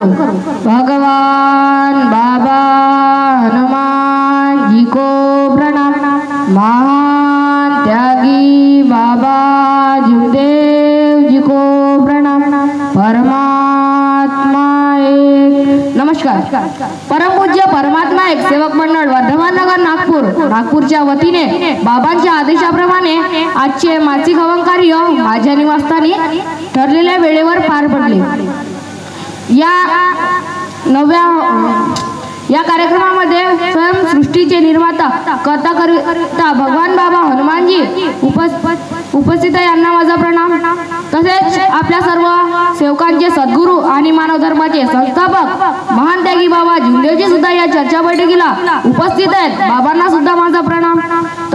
भगवान बाबा हनुमान जी को प्रणाम। महान त्यागी बाबा जीवदेव जी को प्रणाम। परमात्मा एक। नमस्कार। परमपूज्य परमात्मा एक सेवक मंडळ वर्धमान नगर नागपूर। नागपूरच्या वतीने बाबांच्या आदेशाप्रमाणे आजचे मासिक हवन कार्य माझ्या निवासस्थानी ठरलेल्या वेळेवर पार पडले. या नव्या या कार्यक्रमामध्ये स्वयंसृष्टीचे निर्माता करता करता भगवान बाबा हनुमानजी उपस्थित उपस्थित यांना माझा प्रणाम. तसेच आपल्या सर्व सेवकांचे सद्गुरू आणि मानव धर्माचे संस्थापक महान त्यागी बाबा जिंदेवजी सुद्धा या चर्चा बैठकीला उपस्थित आहेत. बाबांना सुद्धा माझा प्रणाम.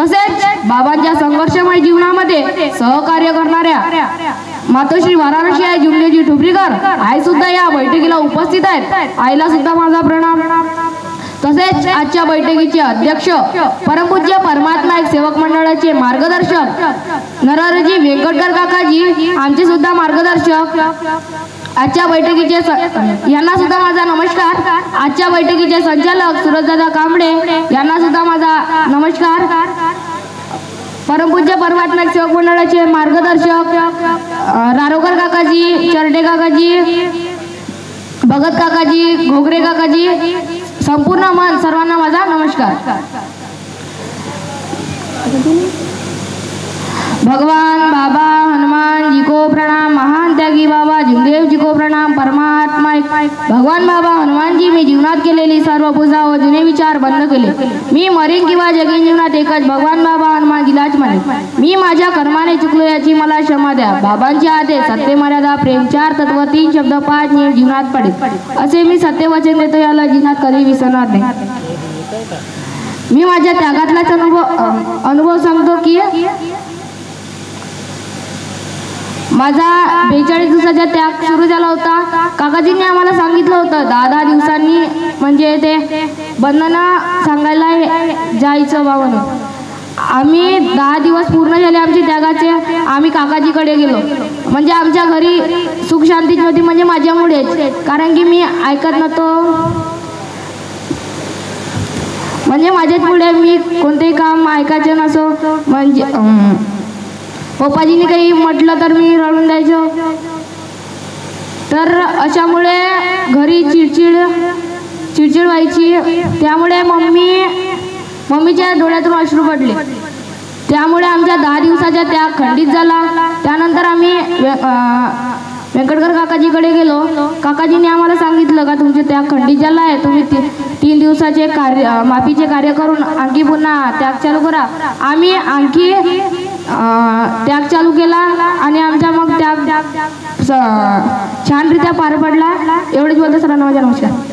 तसेच बाबांच्या संघर्षमय जीवनामध्ये सहकार्य करणाऱ्या मातोश्री वाराणसी आहे जुमलेजी ठुबरीकर आई सुद्धा या बैठकीला उपस्थित आहेत. आईला सुद्धा माझा प्रणाम. तसेच आजच्या बैठकीचे अध्यक्ष परमपूज्य परमात्मा एक सेवक मंडळाचे मार्गदर्शक नरहरजी वेंकटकर काकाजी आमचे सुद्धा मार्गदर्शक. आजच्या बैठकीचे यांना सुद्धा माझा नमस्कार. आजच्या बैठकीचे संचालक सुरजदादा कांबळे यांना सुद्धा माझा नमस्कार. परमपूज्य परमात्मा शिवक सेवक मंडळाचे मार्गदर्शक रारोकर काकाजी चरडे काकाजी भगत काकाजी घोगरे काकाजी संपूर्ण मन सर्वांना माझा नमस्कार. भगवान बाबा हनुमान जी को प्रणाम महान त्यागी बाबा जिंगदेव जी को प्रणाम परमात्मा भगवान बाबा हनुमानजी मी जीवनात केलेली सर्व पूजा व जुने विचार बंद केले. मी मरीन किंवा जगीन जीवनात एकच भगवान बाबा हनुमानजीलाच म्हणे. मी माझ्या कर्माने चुकलो याची मला क्षमा द्या. बाबांचे आदेश सत्य मर्यादा प्रेम चार तत्व तीन शब्द पाच नियम जीवनात पडेल असे मी सत्यवचन देतो याला जीवनात कधी विसरणार नाही. मी माझ्या त्यागातलाच अनुभव अनुभव सांगतो की माझा बेचाळीस दिवसाचा त्याग सुरू झाला होता. काकाजींनी आम्हाला सांगितलं होतं दहा दहा दिवसांनी म्हणजे ते बंधनं सांगायला जायचं बा म्हणून. आम्ही दहा दिवस पूर्ण झाले आमचे त्यागाचे. आम्ही काकाजीकडे गेलो. म्हणजे आमच्या घरी सुख नव्हती म्हणजे माझ्यामुळेच. कारण की मी ऐकत नव्हतो. म्हणजे माझ्याच पुढे मी कोणतेही काम ऐकायचे नसो. म्हणजे पप्पाजीने काही म्हटलं तर मी रडून द्यायचो. तर अशामुळे घरी चिडचिड चिडचिड व्हायची. त्यामुळे मम्मी मम्मीच्या डोळ्यातून अश्रू पडले. त्यामुळे आमच्या दहा दिवसाच्या त्या खंडित झाला. त्यानंतर आम्ही व्य- व्यंकटकर काकाजीकडे गेलो. काकाजीने आम्हाला सांगितलं का तुमचे त्याग खंडित झाला आहे तुम्ही ती- तीन दिवसाचे कार्य माफीचे कार्य करून आणखी पुन्हा त्याग चालू करा. आम्ही आणखी त्याग चालू केला आणि आमचा मग त्याग छानरित्या पार पडला. एवढेच बोलतो सरांना माझ्या नमस्कार.